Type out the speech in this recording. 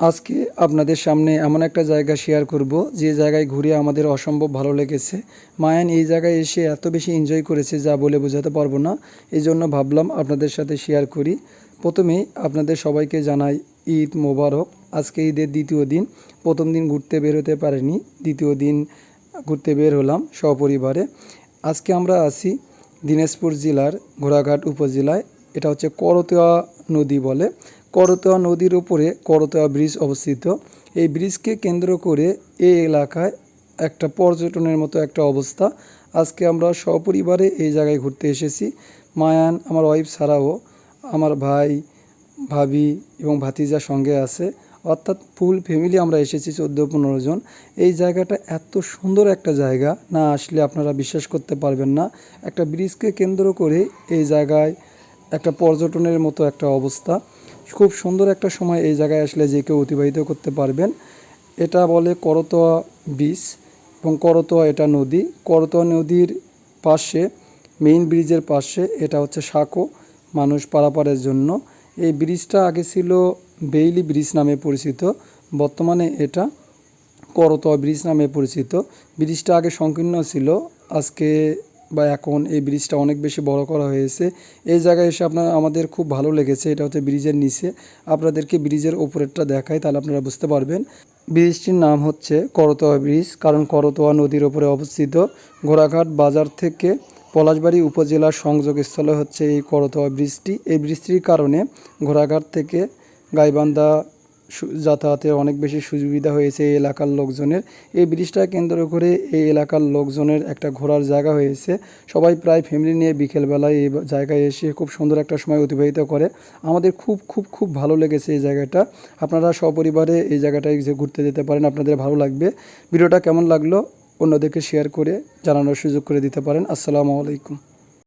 আজকে আপনাদের সামনে এমন একটা জায়গা শেয়ার করব, যে জায়গায় ঘুরে আমাদের অসম্ভব ভালো লেগেছে। মায়ান এই জায়গায় এসে এত বেশি এনজয় করেছে, যা বলে বোঝাতে পারব না। এই জন্য ভাবলাম আপনাদের সাথে শেয়ার করি। প্রথমেই আপনাদের সবাইকে জানাই ঈদ মোবারক। আজকে ঈদের দ্বিতীয় দিন। প্রথম দিন ঘুরতে বের হতে পারিনি। দ্বিতীয় দিন ঘুরতে বের হলাম সপরিবারে। আজকে আমরা আছি দিনাজপুর জেলার ঘোড়াঘাট উপজেলায়। এটা হচ্ছে করতোয়া নদী বলে। করতোয়া নদীর উপরে করতোয়া ব্রিজ অবস্থিত। এই ব্রিজকে কেন্দ্র করে এই এলাকায় একটা পর্যটনের মতো একটা অবস্থা। আজকে আমরা সপরিবারে এই জায়গায় ঘুরতে এসেছি। মায়ান আমার ওয়াইফ ছাড়াও আমার ভাই, ভাবি এবং ভাতিজা সঙ্গে আছে। অর্থাৎ ফুল ফ্যামিলি আমরা এসেছি চোদ্দ পনেরো জন। এই জায়গাটা এত সুন্দর একটা জায়গা। না আসলে আপনারা বিশ্বাস করতে পারবেন না। একটা ব্রিজকে কেন্দ্র করে এই জায়গায় একটা পর্যটনের মতো একটা অবস্থা। খুব সুন্দর একটা সময় এই জায়গায় আসলে যে কেউ অতিবাহিত করতে পারবেন। এটা বলে করতোয়া ব্রিজ এবং করতোয়া এটা নদী। করতোয়া নদীর পাশে মেইন ব্রিজের পাশে এটা হচ্ছে সাঁকো, মানুষ পারাপারের জন্য। এই ব্রিজটা আগে ছিল বেইলি ব্রিজ নামে পরিচিত, বর্তমানে এটা করতোয়া ব্রিজ নামে পরিচিত। ব্রিজটা আগে সংকীর্ণ ছিল, আজকে বা এখন এই ব্রিজটা অনেক বেশি বড় করা হয়েছে। এই জায়গায় এসে আপনার, আমাদের খুব ভালো লেগেছে। এটা হচ্ছে ব্রিজের নিচে। আপনাদেরকে ব্রিজের ওপরেরটা দেখাই, তাহলে আপনারা বুঝতে পারবেন। ব্রিজটির নাম হচ্ছে করতোয়া ব্রিজ, কারণ করতোয়া নদীর ওপরে অবস্থিত। ঘোড়াঘাট বাজার থেকে পলাশবাড়ি উপজেলার সংযোগস্থলে হচ্ছে এই করতোয়া ব্রিজটি। এই ব্রিজটির কারণে ঘোড়াঘাট থেকে গাইবান্ধা যাতায়াতে অনেক বেশি সুবিধা হয়েছে এই এলাকার লোকজনের। এই ব্রিজটা কেন্দ্র করে এই এলাকার লোকজনের একটা ঘোরার জায়গা হয়েছে। সবাই প্রায় ফ্যামিলি নিয়ে বিকেলবেলায় এই জায়গায় এসে খুব সুন্দর একটা সময় অতিবাহিত করে। আমাদের খুব খুব খুব ভালো লেগেছে এই জায়গাটা। আপনারা সপরিবারে এই জায়গাটায় যে ঘুরতে যেতে পারেন, আপনাদের ভালো লাগবে। ভিডিওটা কেমন লাগল, অন্যদেরকে শেয়ার করে জানানোর সুযোগ করে দিতে পারেন। আসসালামু আলাইকুম।